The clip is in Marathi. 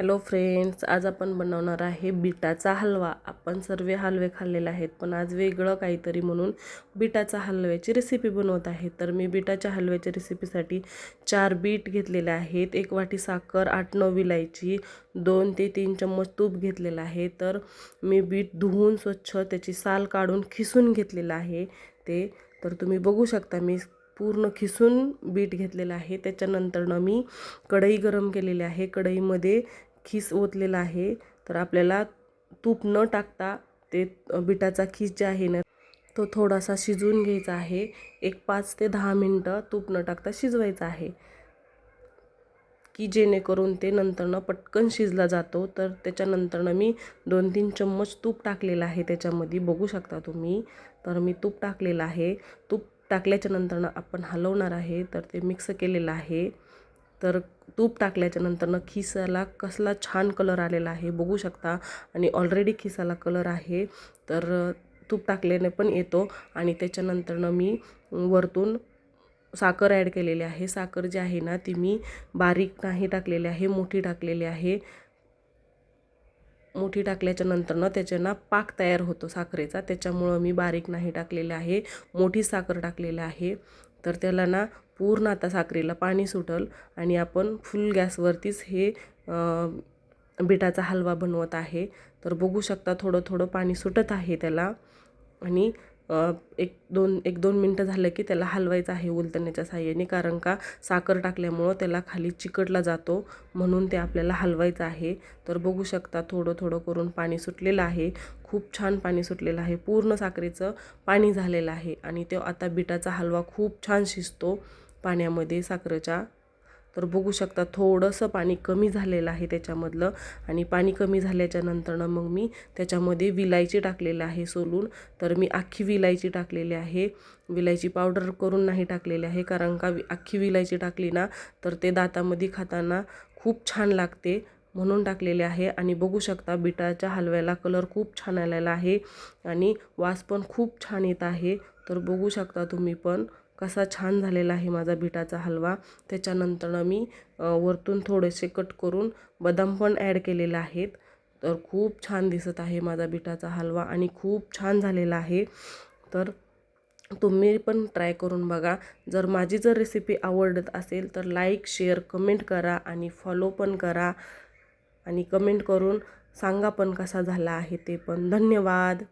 हॅलो फ्रेंड्स आज आपण बनवणार आहे बिटाचा हलवा. आपण सर्व हलवे खाल्लेले आहेत पण आज वेगळं काहीतरी म्हणून बिटाचा हलव्याची रेसिपी बनवत आहे. तर मी बिटाच्या हलव्याच्या रेसिपीसाठी चार बीट घेतलेले आहेत. एक वाटी साखर आठ नऊ विलायची दोन ते तीन चम्मच तूप घेतलेलं आहे. तर मी बीट धुवून स्वच्छ त्याची साल काढून खिसून घेतलेलं आहे ते. तर तुम्ही बघू शकता मी पूर्ण खिसून बीट घेतलेलं आहे. त्याच्यानंतरनं मी कढई गरम केलेली आहे. कढईमध्ये खीस ओतलेला आहे. तर आपल्याला तूप न टाकता ते बिटाचा खीस जे आहे ना तो थोडासा शिजवून घ्यायचा आहे. एक पाच ते दहा मिनटं तूप न टाकता शिजवायचं आहे. की जेणेकरून ते नंतरनं पटकन शिजला जातो. तर त्याच्यानंतरनं मी दोन तीन चम्मच तूप टाकलेलं आहे त्याच्यामध्ये. बघू शकता तुम्ही. तर मी तूप टाकलेलं आहे. तूप टाकल्याच्या नंतरनं आपण हलवणार आहे. तर ते मिक्स केलेलं आहे. तर तूप टाकल्याच्यानंतरनं खिसाला कसला छान कलर आलेला आहे बघू शकता. आणि ऑलरेडी खिसाला कलर आहे. तर तूप टाकल्याने पण येतो. आणि त्याच्यानंतरनं मी वरतून साखर ॲड केलेली आहे. साखर जी आहे ना ती मी बारीक नाही टाकलेली आहे मोठी टाकलेली आहे. मोठी टाकल्याच्या नंतरनं त्याच्या ना पाक तयार होतो साखरेचा. त्याच्यामुळं मी बारीक नाही टाकलेले आहे. मोठी साखर टाकलेली आहे. तर त्याला ना पूर्ण आता साखरेला पाणी सुटल आणि आपण फुल गॅसवरतीच हे बिटाचा हलवा बनवत आहे. तर बघू शकता थोडं थोडं पाणी सुटत आहे त्याला. आणि एक दोन एक दोन मिनटं झालं की त्याला हलवायचं आहे उलटण्याच्या साह्याने कारण का साखर टाकल्यामुळं त्याला खाली चिकटला जातो म्हणून ते आपल्याला हलवायचं आहे. तर बघू शकता थोडं थोडं करून पाणी सुटलेलं आहे. खूप छान पाणी सुटलेलं आहे. पूर्ण साखरेचं पाणी झालेलं आहे आणि तो आता बिटाचा हलवा खूप छान शिजतो पाण्यामध्ये साखरेच्या. तर बघू शकता थोडंसं पाणी कमी झालेलं आहे त्याच्यामधलं. आणि पाणी कमी झाल्याच्या नंतरनं मग मी त्याच्यामध्ये विलायची टाकलेलं आहे सोलून. तर मी अख्खी विलायची टाकलेली आहे. विलायची पावडर करून नाही टाकलेली आहे कारण का अख्खी विलायची टाकली ना तर ते दातामध्ये खाताना खूप छान लागते म्हणून टाकलेले आहे. आणि बघू शकता बिटाच्या हलव्याला कलर खूप छान आलेला आहे आणि वास पण खूप छान येत आहे. तर बघू शकता तुम्ही पण. कसा छान झालेला आहे माझा बिटाचा हलवा. त्याच्यानंतरनं मी वरतून थोडेसे कट करून बदाम पण ॲड केलेले आहेत. तर खूप छान दिसत आहे माझा बिटाचा हलवा आणि खूप छान झालेला आहे. तर तुम्ही पण ट्राय करून बघा. जर माझी जर रेसिपी आवडत असेल तर लाईक शेअर कमेंट करा आणि फॉलो पण करा. आणि कमेंट करून सांगा पण कसा झाला आहे ते पण. धन्यवाद.